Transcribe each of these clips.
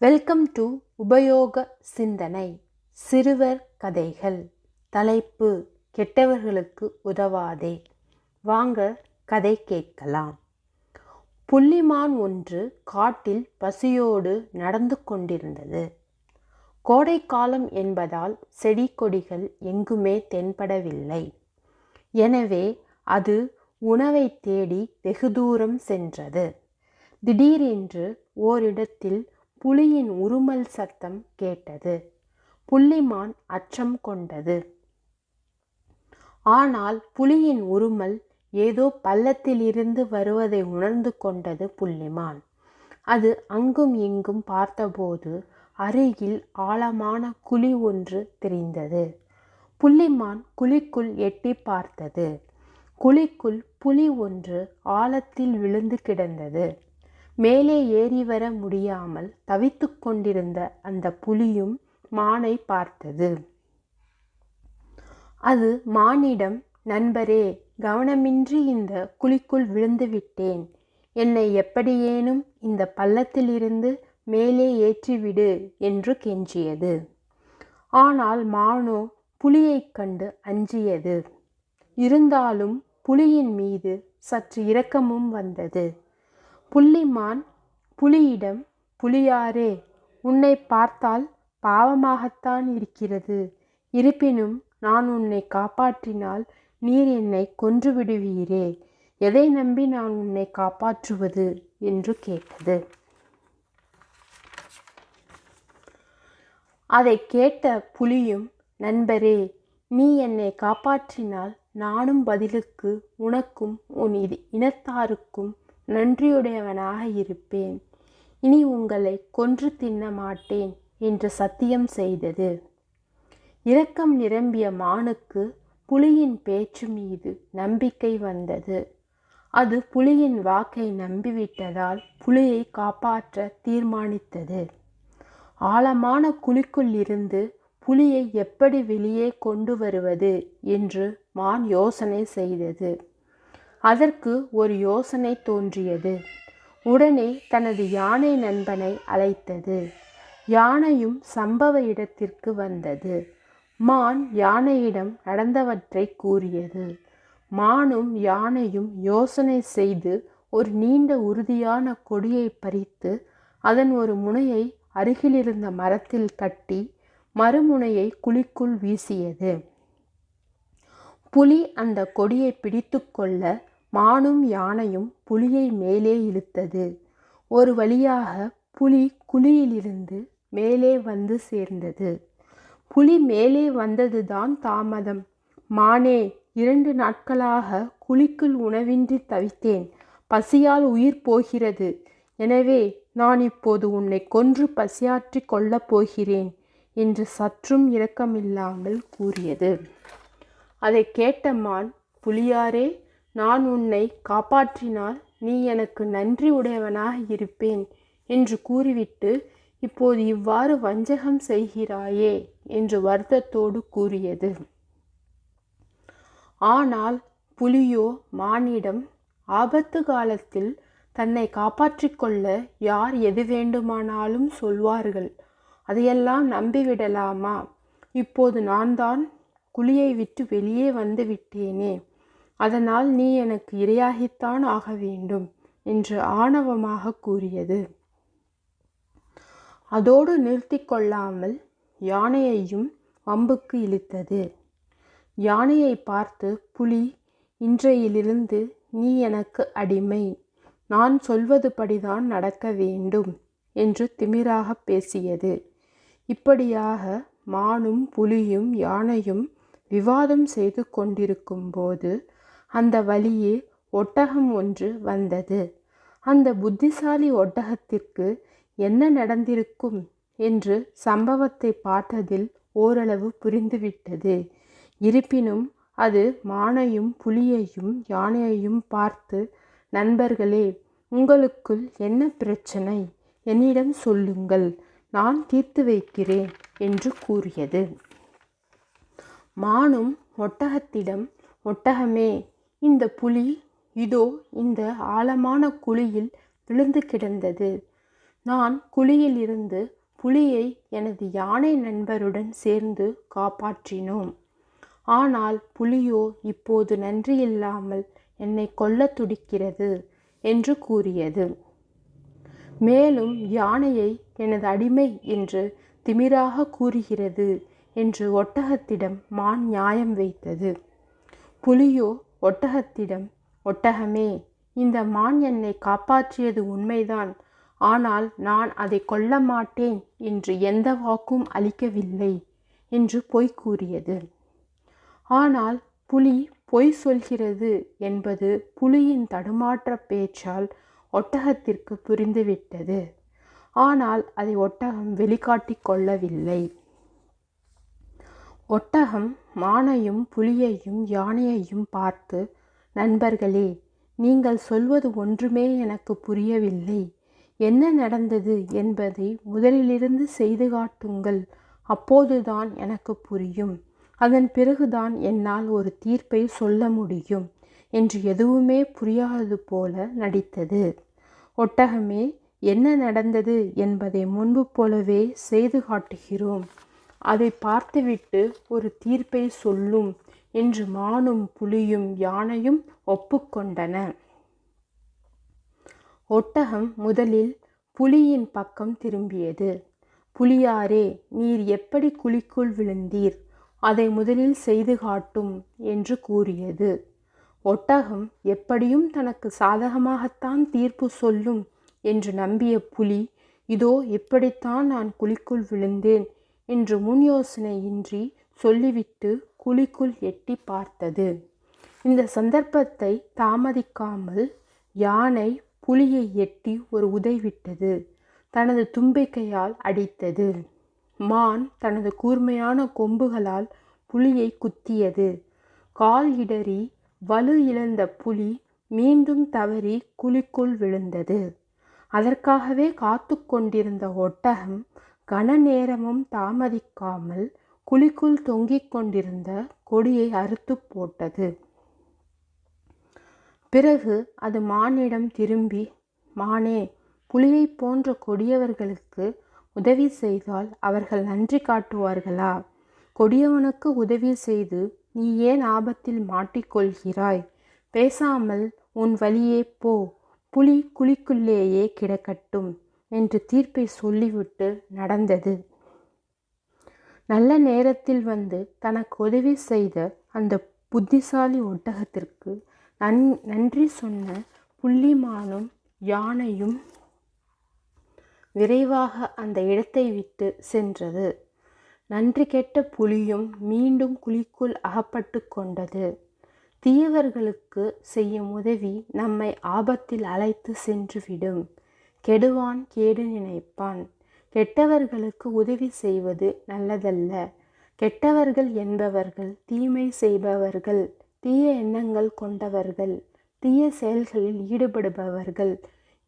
Welcome to உபயோக சிந்தனை சிறுவர் கதைகள். தலைப்பு கெட்டவர்களுக்கு உதவாதே. வாங்க கதை கேட்கலாம். புள்ளிமான் ஒன்று காட்டில் பசியோடு நடந்து கொண்டிருந்தது. கோடைக்காலம் என்பதால் செடி கொடிகள் எங்குமே தென்படவில்லை. எனவே அது உணவை தேடி வெகு தூரம் சென்றது. திடீரென்று ஓரிடத்தில் புலியின் உருமல் சத்தம் கேட்டது. புள்ளிமான் அச்சம் கொண்டது. ஆனால் புலியின் உருமல் ஏதோ பள்ளத்திலிருந்து வருவதை உணர்ந்து கொண்டது புள்ளிமான். அது அங்கும் இங்கும் பார்த்தபோது அருகில் ஆழமான குழி ஒன்று தெரிந்தது. புள்ளிமான் குழிக்குள் எட்டி பார்த்தது. குழிக்குள் புலி ஒன்று ஆழத்தில் விழுந்து கிடந்தது. மேலே ஏறி வர முடியாமல் தவித்து கொண்டிருந்த அந்த புலியும் மானை பார்த்தது. அது மானிடம் நண்பரே கவனமின்றி இந்த குழிக்குள் விழுந்துவிட்டேன் என்னை எப்படியேனும் இந்த பள்ளத்திலிருந்து மேலே ஏற்றிவிடு என்று கெஞ்சியது. ஆனால் மானோ புலியைக் கண்டு அஞ்சியது. இருந்தாலும் புலியின் மீது சற்று இரக்கமும் வந்தது. புள்ளிமான் புலியிடம் புலியாரே உன்னை பார்த்தால் பாவமாகத்தான் இருக்கிறது. இருப்பினும் நான் உன்னை காப்பாற்றினால் நீர் என்னை கொன்று விடுவீரே எதை நம்பி நான் உன்னை காப்பாற்றுவது? என்று கேட்டது. அதை கேட்ட புலியும் நண்பரே நீ என்னை காப்பாற்றினால் நானும் பதிலுக்கு உனக்கும் உன் இது இனத்தாருக்கும் நன்றியுடையவனாக இருப்பேன். இனி உங்களை கொன்று தின்ன மாட்டேன் என்று சத்தியம் செய்தது. இரக்கம் நிரம்பிய மானுக்கு புலியின் பேச்சு மீது நம்பிக்கை வந்தது. அது புலியின் வாக்கை நம்பிவிட்டதால் புலியை காப்பாற்ற தீர்மானித்தது. ஆழமான குழிக்குள் இருந்து புலியை எப்படி வெளியே கொண்டு வருவது என்று மான் யோசனை செய்தது. அதற்கு ஒரு யோசனை தோன்றியது. உடனே தனது யானை நண்பனை அழைத்தது. யானையும் சம்பவ இடத்திற்கு வந்தது. மான் யானையிடம் நடந்தவற்றை கூறியது. மானும் யானையும் யோசனை செய்து ஒரு நீண்ட உறுதியான கொடியை பறித்து அதன் ஒரு முனையை அருகிலிருந்த மரத்தில் கட்டி மறுமுனையை குழிக்குள் வீசியது. புலி அந்த கொடியை பிடித்து கொள்ள மானும் யானையும் புலியை மேலே இழுத்தது. ஒரு வழியாக புலி குழியிலிருந்து மேலே வந்து சேர்ந்தது. புலி மேலே வந்ததுதான் தாமதம். மானே இரண்டு நாட்களாக குழிக்குள் உணவின்றி தவித்தேன். பசியால் உயிர் போகிறது. எனவே நான் இப்போது உன்னை கொன்று பசியாற்றி கொள்ளப் போகிறேன் என்று சற்றும் இரக்கமில்லாமல் கூறியது. அதை கேட்ட மான் புலியாரே நான் உன்னை காப்பாற்றினால் நீ எனக்கு நன்றி உடையவனாக இருப்பேன் என்று கூறிவிட்டு இப்போது இவ்வாறு வஞ்சகம் செய்கிறாயே என்று வருத்தத்தோடு கூறியது. ஆனால் புலியோ மானிடம் ஆபத்து காலத்தில் தன்னை காப்பாற்றிக்கொள்ள யார் எது வேண்டுமானாலும் சொல்வார்கள். அதையெல்லாம் நம்பிவிடலாமா? இப்போது நான் தான் குழியை விட்டு வெளியே வந்து விட்டேனே. அதனால் நீ எனக்கு இரையாகித்தான் ஆக வேண்டும் என்று ஆணவமாக கூறியது. அதோடு நிறுத்தி கொள்ளாமல் யானையையும் வம்புக்கு இழுத்தது. யானையை பார்த்து புலி இன்றையிலிருந்து நீ எனக்கு அடிமை. நான் சொல்வது படிதான் நடக்க வேண்டும் என்று திமிராக பேசியது. இப்படியாக மானும் புலியும் யானையும் விவாதம் செய்து கொண்டிருக்கும் போது அந்த வழியே ஒட்டகம் ஒன்று வந்தது. அந்த புத்திசாலி ஒட்டகத்திற்கு என்ன நடந்திருக்கும் என்று சம்பவத்தை பார்த்ததில் ஓரளவு புரிந்துவிட்டது. இருப்பினும் அது மானையும் புலியையும் யானையையும் பார்த்து நண்பர்களே உங்களுக்குள் என்ன பிரச்சனை? என்னிடம் சொல்லுங்கள் நான் தீர்த்து வைக்கிறேன் என்று கூறியது. மானும் ஒட்டகத்திடம் ஒட்டகமே இந்த புலி இதோ இந்த ஆழமான குழியில் விழுந்து கிடந்தது. நான் குழியில் இருந்து புலியை எனது யானை நண்பருடன் சேர்ந்து காப்பாற்றினோம். ஆனால் புலியோ இப்போது நன்றியில்லாமல் என்னை கொல்ல துடிக்கிறது என்று கூறியது. மேலும் யானையை எனது அடிமை என்று திமிராக கூறுகிறது என்று ஒட்டகத்திடம் மான் நியாயம் வைத்தது. புலியோ ஒட்டகத்திடம் ஒட்டகமே இந்த மான் என்னை காப்பாற்றியது உண்மைதான். ஆனால் நான் அதை கொல்ல மாட்டேன் என்று எந்த வாக்கும் அளிக்கவில்லை என்று பொய் கூறியது. ஆனால் புலி பொய் சொல்கிறது என்பது புலியின் தடுமாற்ற பேச்சால் ஒட்டகத்திற்கு புரிந்துவிட்டது. ஆனால் அதை ஒட்டகம் வெளிக்காட்டிக் கொள்ளவில்லை. ஒட்டகம் மானையும் புலியையும் யானையையும் பார்த்து நண்பர்களே நீங்கள் சொல்வது ஒன்றுமே எனக்கு புரியவில்லை. என்ன நடந்தது என்பதை முதலிலிருந்து செய்து காட்டுங்கள். அப்போதுதான் எனக்கு புரியும். அதன் பிறகுதான் என்னால் ஒரு தீர்ப்பை சொல்ல முடியும் என்று எதுவுமே புரியாதது போல நடித்தது. ஒட்டகமே என்ன நடந்தது என்பதை முன்பு போலவே செய்து காட்டுகிறோம். அதை பார்த்துவிட்டு ஒரு தீர்ப்பை சொல்லும் என்று மானும் புலியும் யானையும் ஒப்புக்கொண்டன. ஒட்டகம் முதலில் புலியின் பக்கம் திரும்பியது. புலியாரே நீர் எப்படி குழிக்குள் விழுந்தீர்? அதை முதலில் செய்து காட்டும் என்று கூறியது. ஒட்டகம் எப்படியும் தனக்கு சாதகமாகத்தான் தீர்ப்பு சொல்லும் என்று நம்பிய புலி இதோ இப்படித்தான் நான் குழிக்குள் விழுந்தேன். என்று முன் யோசனையின்றி சொல்லிவிட்டு குழிக்குள் எட்டி பார்த்தது. இந்த சந்தர்ப்பத்தை தாமதிக்காமல் யானை புலியை எட்டி ஒரு உதைவிட்டது தனது தும்பிக்கையால் அடித்தது. மான் தனது கூர்மையான கொம்புகளால் புலியை குத்தியது. கால் இடறி வலு இழந்த புலி மீண்டும் தவறி குழிக்குள் விழுந்தது. அதற்காகவே காத்து கொண்டிருந்த ஒட்டகம் கன நேரமும் தாமதிக்காமல் குழிக்குள் தொங்கிக் கொண்டிருந்த கொடியை அறுத்து போட்டது. பிறகு அது மானிடம் திரும்பி மானே புலியைப் போன்ற கொடியவர்களுக்கு உதவி செய்தால் அவர்கள் நன்றி காட்டுவார்களா? கொடியவனுக்கு உதவி செய்து நீ ஏன் ஆபத்தில் மாட்டிக்கொள்கிறாய்? பேசாமல் உன் வழியே போ. புலி குழிக்குள்ளேயே கிடக்கட்டும். என்று தீர்ப்பை சொல்லிவிட்டு நடந்தது. நல்ல நேரத்தில் வந்து தனக்கு உதவி செய்த அந்த புத்திசாலி ஒட்டகத்திற்கு நன் நன்றி சொன்ன புள்ளிமானும் யானையும் விரைவாக அந்த இடத்தை விட்டு சென்றது. நன்றி கெட்ட புலியும் மீண்டும் குழிக்குள் அகப்பட்டு கொண்டது. தீயவர்களுக்கு செய்யும் உதவி நம்மை ஆபத்தில் அழைத்து சென்றுவிடும் கெடுவான் கேடு நினைப்பான். கெட்டவர்களுக்கு உதவி செய்வது நல்லதல்ல. கெட்டவர்கள் என்பவர்கள் தீமை செய்பவர்கள் தீய எண்ணங்கள் கொண்டவர்கள் தீய செயல்களில் ஈடுபடுபவர்கள்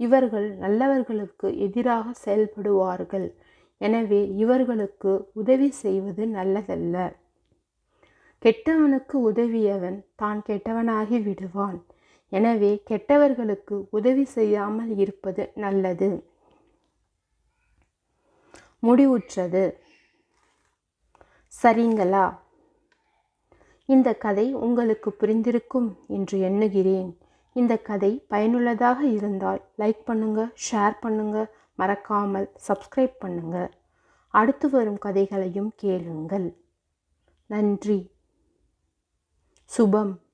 இவர்கள் நல்லவர்களுக்கு எதிராக செயல்படுவார்கள். எனவே இவர்களுக்கு உதவி செய்வது நல்லதல்ல. கெட்டவனுக்கு உதவியவன் தான் கெட்டவனாகி விடுவான். எனவே கெட்டவர்களுக்கு உதவி செய்யாமல் இருப்பது நல்லது. முடிவுற்றது. சரிங்களா? இந்த கதை உங்களுக்கு புரிந்திருக்கும் என்று எண்ணுகிறேன். இந்த கதை பயனுள்ளதாக இருந்தால் லைக் பண்ணுங்க ஷேர் பண்ணுங்க மறக்காமல் சப்ஸ்கிரைப் பண்ணுங்க. அடுத்து வரும் கதைகளையும் கேளுங்கள். நன்றி. சுபம்.